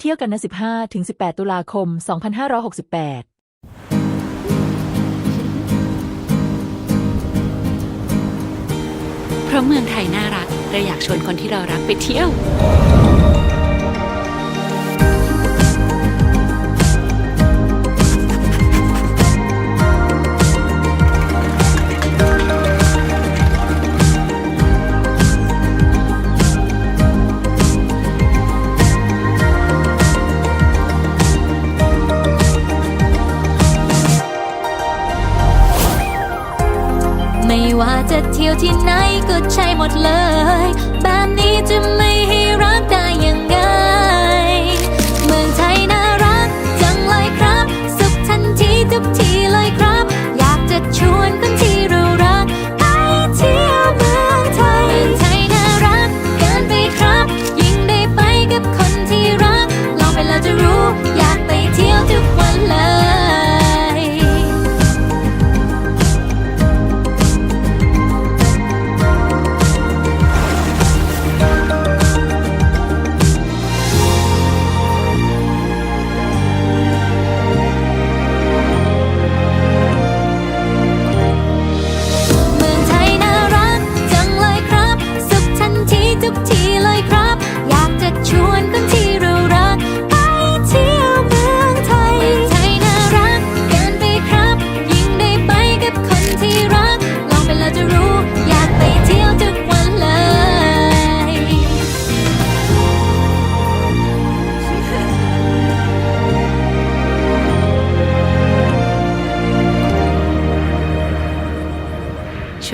เที่ยวกันนะ 15ถึง18 ตุลาคม 2568เพราะเมืองไทยน่ารักเราอยากชวนคนที่เรารักไปเที่ยว ว่าจะเที่ยวที่ไหนก็ใช่หมดเลย แบบนี้จะไม่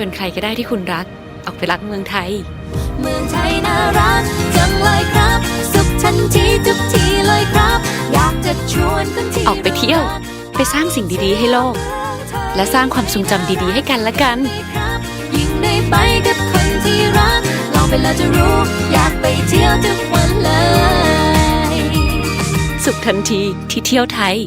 วนใครก็ได้ที่คุณรัก ออกไปรักเมืองไทย เมืองไทยน่ารักจังเลยครับ สุขทันทีทุกทีเลยครับ อยากจะชวนคนที่ออกไปเที่ยว ไปสร้างสิ่งดีๆ ให้โลก และสร้างความทรงจำดีๆ ให้กันและกัน ยิ่งได้ไปกับคนที่รัก ลองไปแล้วจะรู้ อยากไปเที่ยวทุกวันเลย สุขทันทีที่เที่ยวไทย